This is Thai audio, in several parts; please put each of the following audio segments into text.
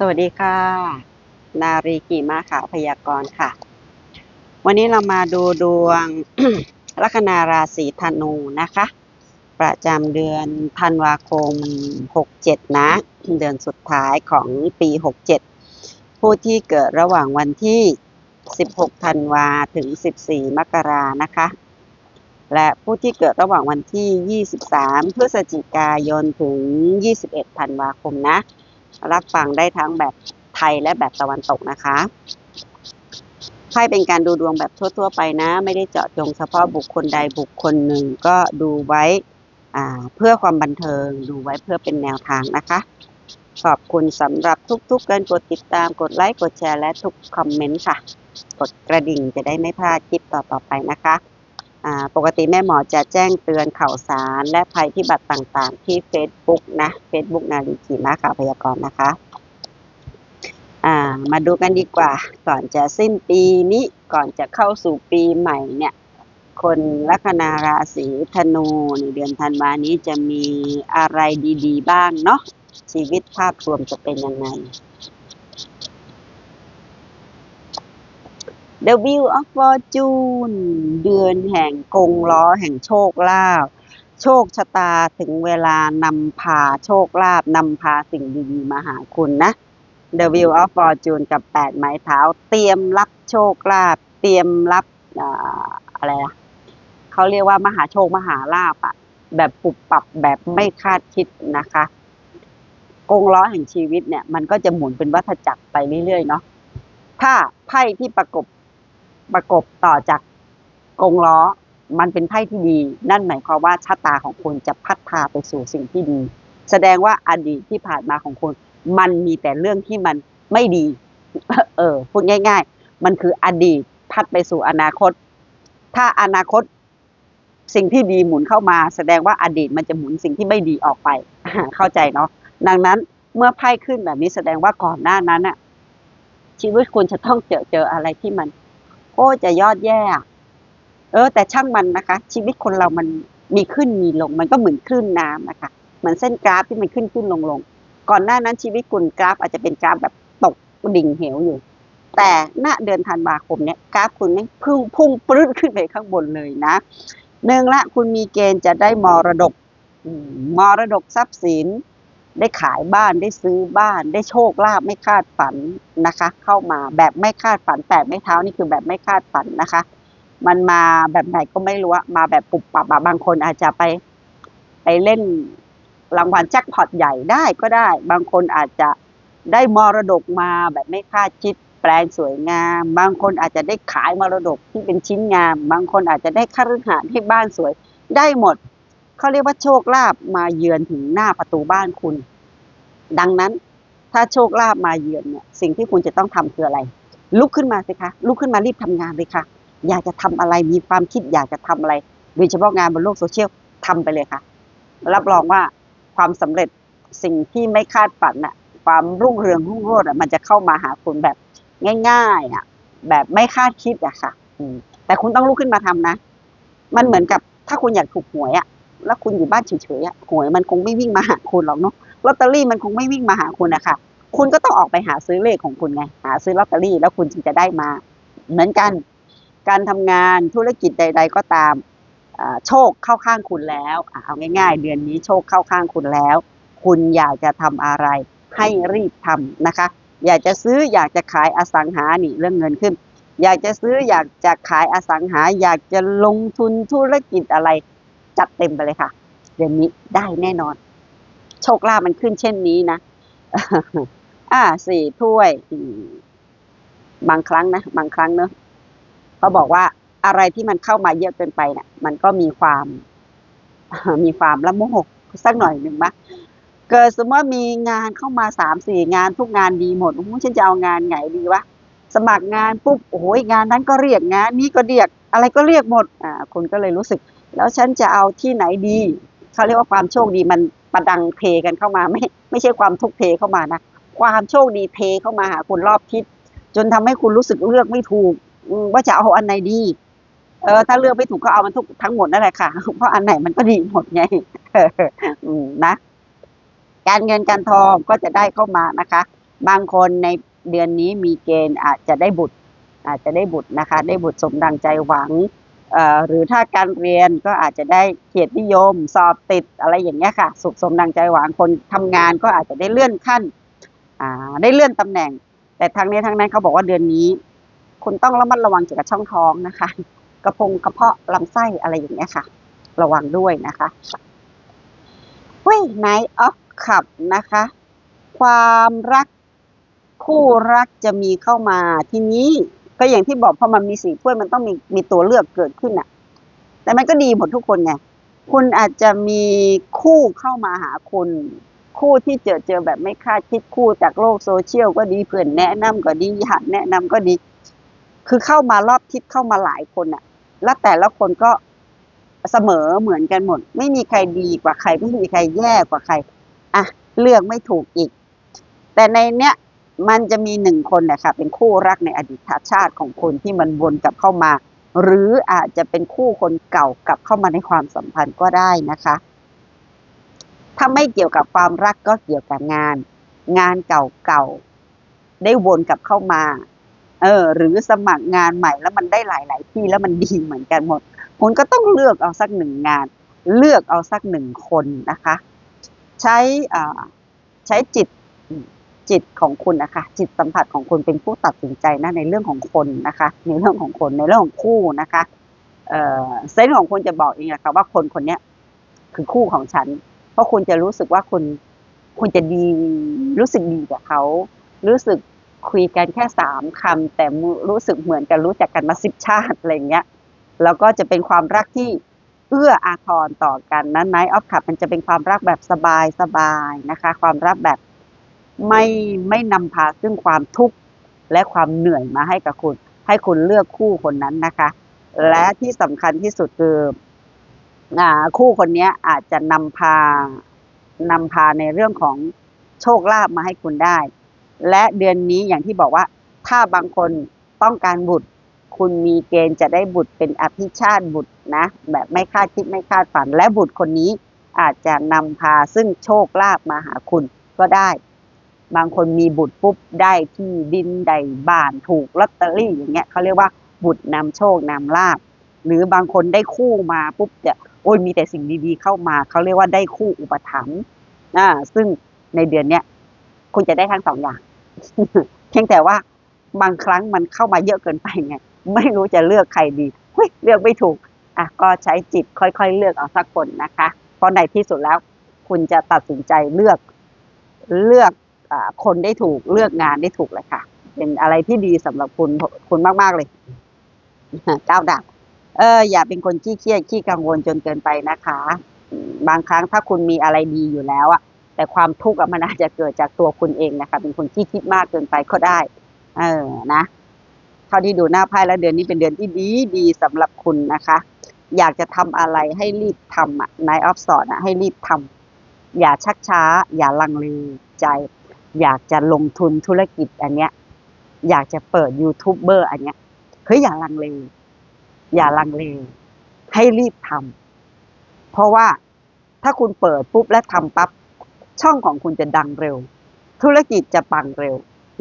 สวัสดีค่ะ นารีกีมาขาวพยากรณ์ค่ะ วันนี้เรามาดูดวงลัคนาราศีธนูนะคะ ประจำเดือนธันวาคม 67 นะ เดือนสุดท้ายของปี 67 ผู้ที่เกิดระหว่างวันที่ 16 ธันวาถึง 14 มกรานะคะ และผู้ที่เกิดระหว่างวันที่ 23 พฤศจิกายนถึง 21 ธันวาคมนะ รับฟังได้ทั้งแบบไทยและแบบตะวันตกนะคะไพ่เป็นการดูดวงแบบทั่ว ๆ ไปนะ ไม่ได้เจาะจงเฉพาะบุคคลใดบุคคลหนึ่งก็ดูไว้เพื่อความบันเทิงดูไว้เพื่อเป็นแนวทางนะคะ ขอบคุณสำหรับทุกๆการกดติดตามกดไลค์กดแชร์และทุกคอมเมนต์ค่ะ กดกระดิ่งจะได้ไม่พลาดคลิปต่อๆไปนะคะ ปกติแม่หมอจะแจ้งเตือนข่าวสาร และภัยพิบัติต่างๆ ที่ Facebook นะ Facebook นาลีกีมาข่าวพยากรณ์นะคะามาดูกันดีกว่า ก่อนจะสิ้นปีนี้ก่อนจะเข้าสู่ปีใหม่เนี่ย คนลัคนาราศีธนูในเดือนธันวานี้จะมีอะไรดี ๆ บ้างเนาะชีวิตภาพรวมจะเป็นยังไง Wheel of Fortune เดือนแห่งกงล้อแห่งโชคลาภโชคชะตาถึงเวลานำพาโชคลาภนำพาสิ่งดีๆมาหาคุณนะ The Wheel of Fortune กับแปดไม้เท้า เตรียมรับโชคลาภเตรียมรับอ่าอะไรอะเขาเรียกว่ามหาโชคมหาลาภอะแบบปุบปับแบบไม่คาดคิดนะคะกงล้อแห่งชีวิตเนี่ย มันก็จะหมุนเป็นวัฏจักรไปเรื่อยๆเนาะถ้าไพ่ที่ประกบ ประกบต่อจากกงล้อ มันเป็นไพ่ที่ดี นั่นหมายความว่าชะตาของคุณจะพัดพาไปสู่สิ่งที่ดี แสดงว่าอดีตที่ผ่านมาของคุณ มันมีแต่เรื่องที่มันไม่ดี เออพูดง่าย ๆ มันคืออดีตพัดไปสู่อนาคต ถ้าอนาคตสิ่งที่ดีหมุนเข้ามา แสดงว่าอดีตมันจะหมุนสิ่งที่ไม่ดีออกไปเข้าใจเนาะดังนั้นเมื่อไพ่ขึ้นแบบนี้แสดงว่าก่อนหน้านั้นน่ะชีวิตคุณจะต้องเจอเจออะไรที่มัน โอ้จะยอดแย่ เออ แต่ช่างมันนะคะ ชีวิตคนเรามันมีขึ้นมีลง มันก็เหมือนคลื่นน้ำนะคะเหมือนเส้นกราฟที่มันขึ้นขึ้นลงลงก่อนหน้านั้นชีวิตคุณกราฟอาจจะเป็นกราฟแบบตกดิ่งเหวอยู่ แต่ณเดือนธันวาคมเนี้ยกราฟคุณนี่พุ่งพุ่งปรื้ดขึ้นไปข้างบนเลยนะหนึ่งละคุณมีเกณฑ์จะได้มรดกมมรดกทรัพย์สิน ได้ขายบ้านได้ซื้อบ้าน ได้โชคลาภไม่คาดฝันนะคะ เข้ามาแบบไม่คาดฝันแปดไม่เท้านี่คือแบบไม่คาดฝันนะคะ มันมาแบบไหนก็ไม่รู้มาแบบปุบปับอะบางคนอาจจะไป ไปเล่นรางวัลแจ็คพอตใหญ่ได้ก็ได้ บางคนอาจจะได้มรดกมาแบบไม่คาดคิดแปลงสวยงาม บางคนอาจจะได้ขายมรดกที่เป็นชิ้นงาม บางคนอาจจะได้คฤหาสน์ให้บ้านสวยได้หมด เขาเรียกว่าโชคลาภมาเยือนถึงหน้าประตูบ้านคุณ ดังนั้น ถ้าโชคลาภมาเยือนเนี่ย สิ่งที่คุณจะต้องทำคืออะไร ลุกขึ้นมาสิคะลุกขึ้นมารีบทำงานเลยค่ะ อยากจะทำอะไรมีความคิดอยากจะทำอะไรโดยเฉพาะงานบนโลกโซเชียลทำไปเลยค่ะ รับรองว่าความสำเร็จสิ่งที่ไม่คาดฝันน่ะ ความรุ่งเรืองรุ่งโรจน์อะมันจะเข้ามาหาคุณแบบง่าย ๆ อะ แบบไม่คาดคิดอะค่ะแต่คุณต้องลุกขึ้นมาทำนะ มันเหมือนกับถ้าคุณอยากถูกหวยอะ แล้วคุณอยู่บ้านเฉยๆหวยมันคงไม่วิ่งมาหาคุณหรอกเนาะลอตเตอรี่มันคงไม่วิ่งมาหาคุณอะคะคุณก็ต้องออกไปหาซื้อเลขของคุณไงหาซื้อลอตเตอรี่แล้วคุณจึงจะได้มา เหมือนกัน การทำงานธุรกิจใด ๆ ก็ตามโชคเข้าข้างคุณแล้วเอาง่าย ๆ เดือนนี้โชคเข้าข้างคุณแล้ว คุณอยากจะทำอะไร ให้รีบทำนะคะ อยากจะซื้ออยากจะขายอสังหานี่เรื่องเงินขึ้น อยากจะซื้ออยากจะขายอสังหา อยากจะลงทุนธุรกิจอะไร จัดเต็มไปเลยค่ะเดือนนี้ได้แน่นอน โชคลาภมันขึ้นเช่นนี้นะอ่าสี่ถ้วยบางครั้งนะบางครั้งเนอะเขาบอกว่าอะไรที่มันเข้ามาเยอะเกินไปเนี่ยมันก็มีความมีความละโมบสักหน่อยหนึ่งมะเกิดสมมติว่ามีงานเข้ามาสามสี่งานทุกงานดีหมดโอ้โหฉันจะเอางานไหนดีวะสมัครงานปุ๊บโอ้โหงานนั้นก็เรียกงานนี้ก็เรียก อะไรก็เรียกหมด อ่าคุณก็เลยรู้สึก แล้วฉันจะเอาที่ไหนดีเขาเรียกว่าความโชคดีมันประดังเทกันเข้ามาไม่ไม่ใช่ความทุกเทเข้ามานะความโชคดีเทเข้ามาหาคุณรอบทิศจนทำให้คุณรู้สึกเลือกไม่ถูกว่าจะเอาอันไหนดี เออถ้าเลือกไม่ถูกก็เอามันทุกทั้งหมดนั่นแหละค่ะ เพราะอันไหนมันก็ดีหมดไงนะการเงินการทองก็จะได้เข้ามานะคะ บางคนในเดือนนี้มีเกณฑ์อาจจะได้บุตร อาจจะได้บุตรนะคะ ได้บุตรสมดังใจหวัง หรือถ้าการเรียนก็อาจจะได้เกียรตินิยม สอบติดอะไรอย่างเงี้ยค่ะ สุขสมดังใจหวังคนทำงานก็อาจจะได้เลื่อนขั้นได้เลื่อนตำแหน่ง แต่ทั้งนี้ทั้งนั้นเขาบอกว่าเดือนนี้ คุณต้องระมัดระวังเกี่ยวกับช่องท้องนะคะ กระพงกระเพาะลำไส้อะไรอย่างเงี้ยค่ะ ระวังด้วยนะคะเฮ้ยไนออฟขับนะคะ ความรักคู่รักจะมีเข้ามาทีนี้ ก็อย่างที่บอกพอมันมีสีถ้วยมันต้องมีมีตัวเลือกเกิดขึ้นอะ แต่มันก็ดีหมดทุกคนไงคุณอาจจะมีคู่เข้ามาหาคุณคู่ที่เจอเจอแบบไม่คาดคิดคู่จากโลกโซเชียลก็ดีเพื่อนแนะนำก็ดีญาติแนะนำก็ดี คือเข้ามารอบทิศเข้ามาหลายคนอะ แล้วแต่ละคนก็เสมอเหมือนกันหมด ไม่มีใครดีกว่าใคร ไม่มีใครแย่กว่าใคร อะ เลือกไม่ถูกอีก แต่ในเนี้ย มันจะมีหนึ่งคนเนี่ยค่ะเป็นคู่รักในอดีตชาติของคุณที่มันวนกลับเข้ามา หรืออาจจะเป็นคู่คนเก่ากลับเข้ามาในความสัมพันธ์ก็ได้นะคะ ถ้าไม่เกี่ยวกับความรักก็เกี่ยวกับงาน งานเก่าๆได้วนกลับเข้ามา เออ หรือสมัครงานใหม่แล้วมันได้หลาย ๆ ที่แล้วมันดีเหมือนกันหมดคุณก็ต้องเลือกเอาสักหนึ่งงาน เลือกเอาสักหนึ่งคนนะคะ ใช้อ่าใช้จิต จิตของคุณนะคะจิตสัมผัสของคุณเป็นผู้ตัดสินใจนะในเรื่องของคนนะคะ ในเรื่องของคนในเรื่องของคู่นะคะเซนส์ของคุณจะบอกเองนะคะว่าคนคนนี้คือคู่ของฉัน เพราะคุณจะรู้สึกว่าคุณคุณจะดีรู้สึกดีกับเขารู้สึกคุยกันแค่สามคำแต่รู้สึกเหมือนกันรู้จักกันมาสิบชาติอะไรเงี้ยแล้วก็จะเป็นความรักที่เอื้ออาทรต่อกันนั้นไนออฟขับมันจะเป็นความรักแบบสบายสบายนะคะ ความรักแบบ ไม่ไม่นำพาซึ่งความทุกข์และความเหนื่อยมาให้กับคุณ ให้คุณเลือกคู่คนนั้นนะคะ และที่สำคัญที่สุดคืออคู่คนนี้อาจจะนำพานำพาในเรื่องของโชคลาภมาให้คุณได้ และเดือนนี้อย่างที่บอกว่า ถ้าบางคนต้องการบุตร คุณมีเกณฑ์จะได้บุตรเป็นอภิชาติบุตรนะ แบบไม่คาดคิดไม่คาดฝัน และบุตรคนนี้อาจจะนำพาซึ่งโชคลาภมาหาคุณก็ได้ บางคนมีบุตรปุ๊บได้ที่ดินได้บ้านถูกลอตเตอรี่อย่างเงี้ยเขาเรียกว่าบุตรนำโชคนำลาภหรือบางคนได้คู่มาปุ๊บจะโอ้ยมีแต่สิ่งดีๆเข้ามาเขาเรียกว่าได้คู่อุปถัมภ์อ่าซึ่งในเดือนเนี้ยคุณจะได้ทั้งสองอย่างเพียงแต่ว่าบางครั้งมันเข้ามาเยอะเกินไปไงไม่รู้จะเลือกใครดีเฮ้ยเลือกไม่ถูกอะก็ใช้จิตค่อยๆ เลือกเอาสักคนนะคะ เพราะในที่สุดแล้ว คุณจะตัดสินใจเลือกเลือก คนได้ถูกเลือกงานได้ถูกเลยค่ะ เป็นอะไรที่ดีสำหรับคุณคุณมาก ๆ เลยเก้าดับเอออย่าเป็นคนขี้เครียดขี้กังวลจนเกินไปนะคะ บางครั้งถ้าคุณมีอะไรดีอยู่แล้วอะแต่ความทุกข์มันอาจจะเกิดจากตัวคุณเองนะคะ เป็นคนขี้คิดมากเกินไปก็ได้ เออนะเท่าที่ดูหน้าไพ่แล้วเดือนนี้เป็นเดือนที่ดีดีสำหรับคุณนะคะ อยากจะทำอะไรให้รีบทำอะ Night of Swords อะให้รีบทำอย่าชักช้า อย่าลังเลใจ อยากจะลงทุนธุรกิจอันเนี้ย อยากจะเปิดยูทูบเบอร์อันเนี้ยเฮ้ยอย่าลังเล อย่าลังเล ให้รีบทำเพราะว่าถ้าคุณเปิดปุ๊บและทำปั๊บช่องของคุณจะดังเร็ว ธุรกิจจะปังเร็ว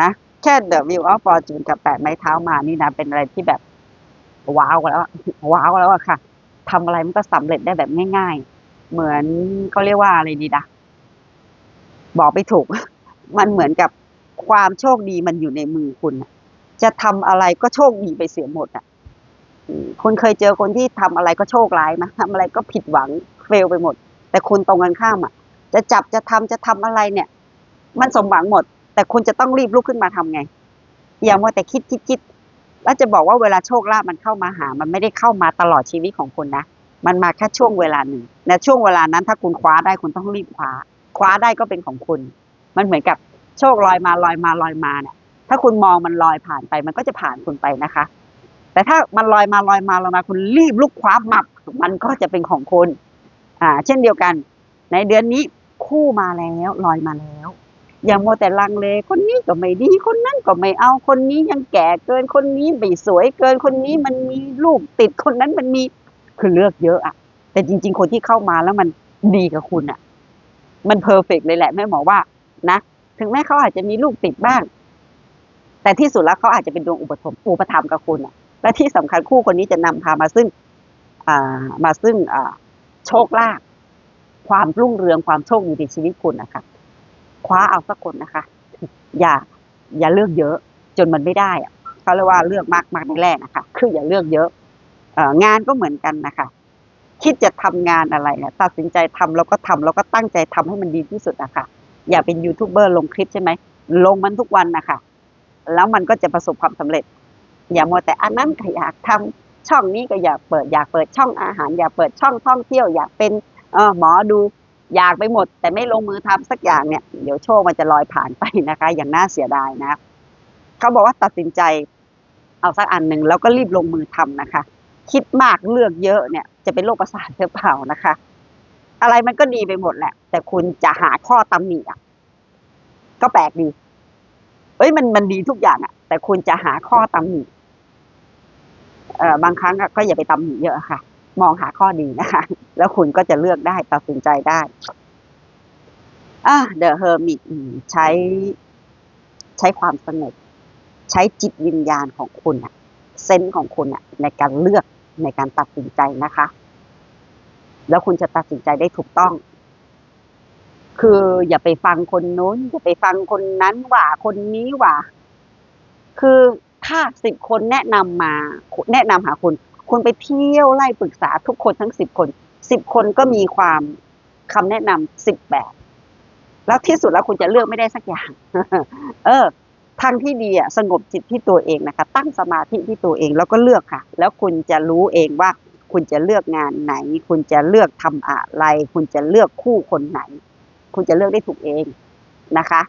นะ แค่ The View of Fortune กับแปดไม้เท้ามานี่นะ เป็นอะไรที่แบบ ว้าวแล้วว้าวแล้วอะค่ะทำอะไรมันก็สำเร็จได้แบบง่าย ๆ เหมือนเขาเรียกว่าอะไรดีนะบอกไม่ถูก มันเหมือนกับความโชคดีมันอยู่ในมือคุณจะทำอะไรก็โชคดีไปเสียหมดอะคุณเคยเจอคนที่ทำอะไรก็โชคร้ายไหมทำอะไรก็ผิดหวังเฟลไปหมด แต่คุณตรงกันข้ามอะ จะจับจะทำจะทำอะไรเนี่ย มันสมหวังหมด แต่คุณจะต้องรีบลุกขึ้นมาทำไง อย่ามัวแต่คิดคิดคิดแล้วจะบอกว่าเวลาโชคลาภมันเข้ามาหา มันไม่ได้เข้ามาตลอดชีวิตของคุณนะ มันมาแค่ช่วงเวลาหนึ่งในช่วงเวลานั้นถ้าคุณคว้าได้คุณต้องรีบคว้า คว้าได้ก็เป็นของคุณ มันเหมือนกับโชคลอยมาลอยมาลอยมาเนี่ย ถ้าคุณมองมันลอยผ่านไป มันก็จะผ่านคุณไปนะคะ แต่ถ้ามันลอยมาลอยมาลอยมาคุณรีบลุกคว้ามับมันก็จะเป็นของคุณอ่า เช่นเดียวกัน ในเดือนนี้คู่มาแล้วลอยมาแล้ว อย่ามัวแต่ลังเลคนนี้ก็ไม่ดีคนนั้นก็ไม่เอาคนนี้ยังแก่เกินคนนี้ไม่สวยเกินคนนี้มันมีลูกติดคนนั้นมันมีคือเลือกเยอะอะแต่จริง ๆ คนที่เข้ามาแล้วมันดีกับคุณอะมันเพอร์เฟกเลยแหละแม่หมอว่า นะ ถึงแม้เขาอาจจะมีลูกติดบ้าง แต่ที่สุดแล้วเขาอาจจะเป็นดวงอุปถมอุปถัมกับคุณอะและที่สำคัญคู่คนนี้จะนำพามาซึ่งมาซึ่งโชคลาภความรุ่งเรืองความโชคดีในชีวิตคุณนะคะคว้าเอาสักคนนะคะ อย่าอย่าเลือกเยอะ จนมันไม่ได้อะเขาเรียกว่าเลือกมากมากในแรกนะคะคืออย่าเลือกเยอะองานก็เหมือนกันนะคะ คิดจะทำงานอะไรเนี่ยตัดสินใจทำแล้วก็ทำแล้วก็ตั้งใจทำให้มันดีที่สุดนะคะ อย่าเป็นยูทูบเบอร์ลงคลิปใช่ไหมลงมันทุกวันนะคะแล้วมันก็จะประสบความสำเร็จ อย่ามัวแต่อันนั้นก็อยากทำช่องนี้ก็อยากเปิดอยากเปิดช่องอาหาร อยากเปิดช่องท่องเที่ยว อยากเป็นเออหมอดูอยากไปหมด แต่ไม่ลงมือทำสักอย่างเนี่ยเดี๋ยวโชคมันจะลอยผ่านไปนะคะ อย่างน่าเสียดายนะเขาบอกว่าตัดสินใจเอาสักอันหนึ่งแล้วก็รีบลงมือทำนะคะ คิดมากเลือกเยอะเนี่ยจะเป็นโรคประสาทหรือเปล่านะคะ อะไรมันก็ดีไปหมดแหละ แต่คุณจะหาข้อตำหนิอะ ก็แปลกดี เอ้ยมันมันดีทุกอย่างอะ แต่คุณจะหาข้อตำหนิเอ่อบางครั้งก็อย่าไปตำหนิเยอะค่ะ มองหาข้อดีนะคะ แล้วคุณก็จะเลือกได้ตัดสินใจได้อะเดอะเฮอร์มิตใช้ใช้ความสงบใช้จิตวิญญาณของคุณอะเซนส์ของคุณอะในการเลือกในการตัดสินใจนะคะ แล้วคุณจะตัดสินใจได้ถูกต้อง คืออย่าไปฟังคนโน้น อย่าไปฟังคนนั้นว่าคนนี้ว่า คือถ้าสิบคนแนะนำมา แนะนำหาคุณ คุณไปเที่ยวไล่ปรึกษาทุกคนทั้งสิบคนสิบคนก็มีความคำแนะนำสิบแบบ แล้วที่สุดแล้วคุณจะเลือกไม่ได้สักอย่าง เออทางที่ดีอะสงบจิตที่ตัวเองนะคะ ตั้งสมาธิที่ตัวเองแล้วก็เลือกค่ะ แล้วคุณจะรู้เองว่า คุณจะเลือกงานไหน คุณจะเลือกทำอะไร คุณจะเลือกคู่คนไหน คุณจะเลือกได้ถูกเองนะคะ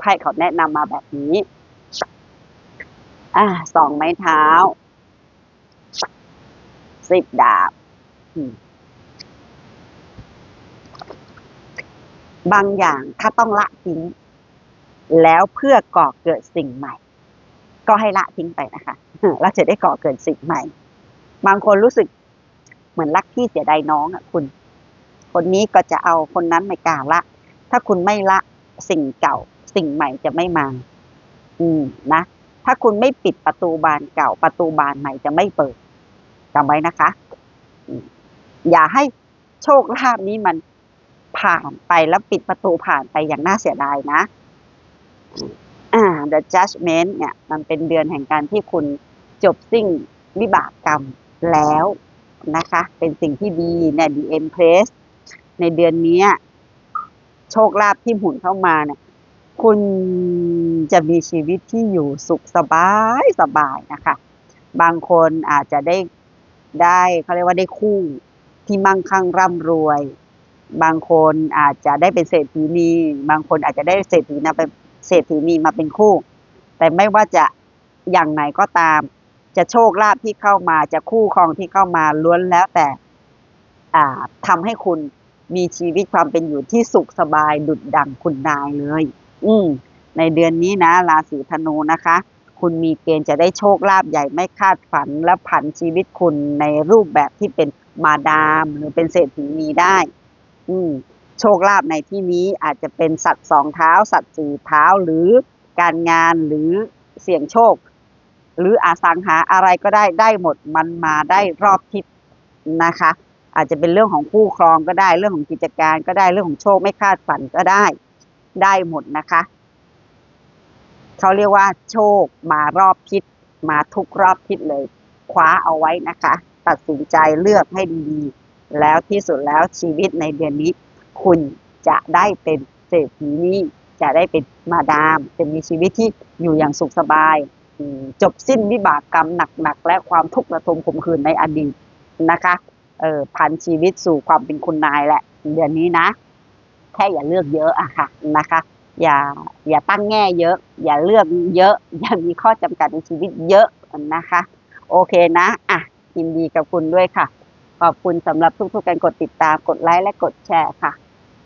ไพ่เขาแนะนำมาแบบนี้ อ่าสองไม้เท้าสิบดาบบางอย่างถ้าต้องละทิ้ง แล้วเพื่อก่อเกิดสิ่งใหม่ ก็ให้ละทิ้งไปนะคะ เราจะได้ก่อเกิดสิ่งใหม่ บางคนรู้สึก เหมือนรักพี่เสียดายน้องอะคุณ คนนี้ก็จะเอาคนนั้นไม่กล้าละ ถ้าคุณไม่ละสิ่งเก่า สิ่งใหม่จะไม่มา อืมนะ ถ้าคุณไม่ปิดประตูบานเก่า ประตูบานใหม่จะไม่เปิดจำไว้นะคะ อย่าให้โชคลาภนี้มันผ่านไปแล้วปิดประตูผ่านไปอย่างน่าเสียดายนะอ่า the judgment เนี่ย มันเป็นเดือนแห่งการที่คุณจบสิ้นวิบากกรรมแล้ว นะคะ เป็นสิ่งที่ดีใน the empress ในเดือนนี้โชคลาภที่หมุนเข้ามาเนี่ยคุณจะมีชีวิตที่อยู่สุขสบายสบายนะคะ บางคนอาจจะได้ได้เขาเรียกว่าได้คู่ที่มั่งคั่งร่ำรวย บางคนอาจจะได้เป็นเศรษฐีนีบางคนอาจจะได้เศรษฐีนะเป็นเศรษฐีนีมาเป็นคู่ แต่ไม่ว่าจะอย่างไหนก็ตาม จะโชคลาภที่เข้ามาจะคู่ครองที่เข้ามาล้วนแล้วแต่อ่าทำให้คุณมีชีวิตความเป็นอยู่ที่สุขสบายดุดดังคุณนายเลย อืม ในเดือนนี้นะ ราศีธนูนะคะ คุณมีเกณฑ์จะได้โชคลาภใหญ่ไม่คาดฝันและผันชีวิตคุณในรูปแบบที่เป็นมาดามหรือเป็นเศรษฐีนีได้ อืม โชคลาภในที่นี้อาจจะเป็นสัตว์สองเท้า สัตว์สี่เท้าหรือการงานหรือเสี่ยงโชค หรืออาสังหาอะไรก็ได้ได้หมดมันมาได้รอบทิศนะคะ อาจจะเป็นเรื่องของคู่ครองก็ได้เรื่องของกิจการก็ได้เรื่องของโชคไม่คาดฝันก็ได้ได้หมดนะคะเขาเรียกว่าโชคมารอบทิศมาทุกรอบทิศเลยคว้าเอาไว้นะคะ ตัดสินใจเลือกให้ดีๆ แล้วที่สุดแล้วชีวิตในเดือนนี้ คุณจะได้เป็นเศรษฐีนี้จะได้เป็นมาดาม จะมีชีวิตที่อยู่อย่างสุขสบาย จบสิ้นวิบากกรรมหนักๆและความทุกข์ระทมขมขื่นในอดีตนะคะเออพันชีวิตสู่ความเป็นคุณนายแหละ เดือนนี้นะ แค่อย่าเลือกเยอะอะค่ะนะคะ อย่าอย่าตั้งแง่เยอะ อย่าเลือกเยอะ อย่ามีข้อจำกัดในชีวิตเยอะนะคะ โอเคนะอะยินดีกับคุณด้วยค่ะ ขอบคุณสำหรับทุกๆการกดติดตามกดไลค์และกดแชร์ค่ะ